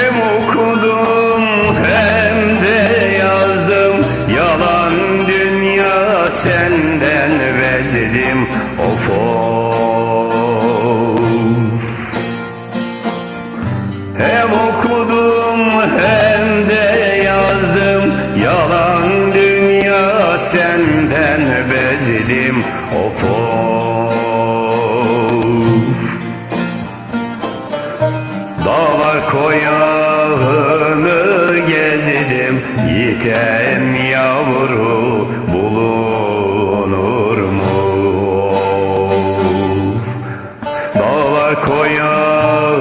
Hem okudum hem de yazdım. Yalan dünya senden bezdim. Of of. Hem okudum hem de yazdım. Yalan dünya senden bezdim. Of of. Yiğiten yavru bulunur mu? Dağlar koyağını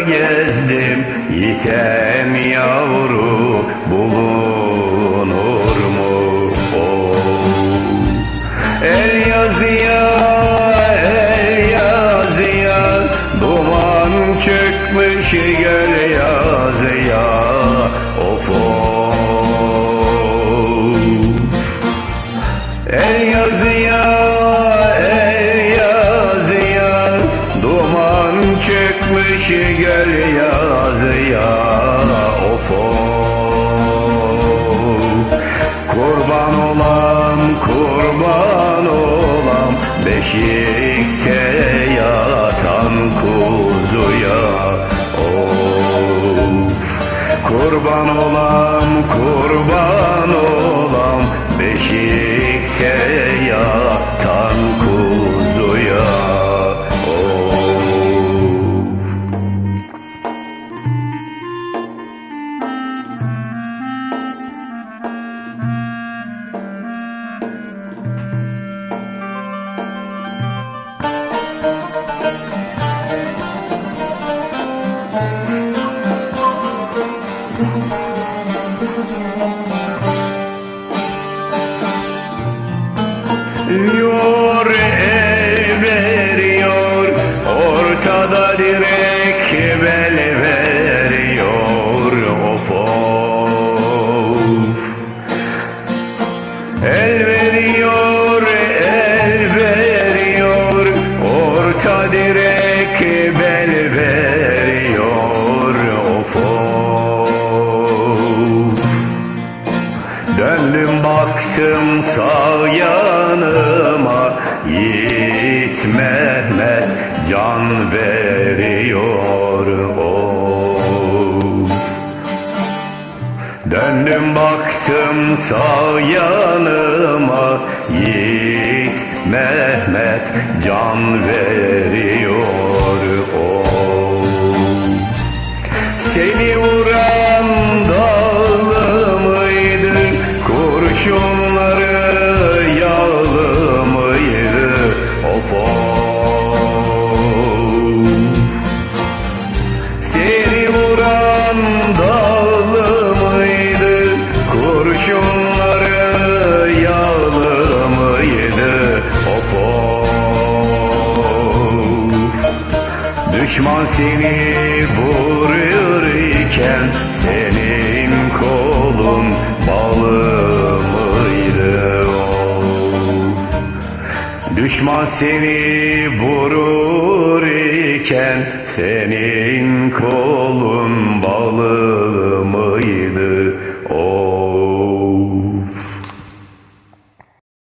gezdim Yiğiten yavru bulunur mu? El yazıya, el yazıya Duman çökmüş göl yazıya çökmüş göl yazıya Of of. Kurban olam, kurban olam Beşikte yatan kuzuya of. Kurban olam, kurban olam Yor el veriyor. Ortada direk bel veriyor. Of of. El veriyor el veriyor. Orta direk baktım sağ yanıma Yiğit Mehmet can veriyor oh. Döndüm baktım sağ yanıma Yiğit Mehmet can veriyor Seni vuran dağlı mıydı? Kurşunları yağlı mıydı? Of of. Düşman seni vururken senin kolun Düşman seni vurur iken senin kolun balı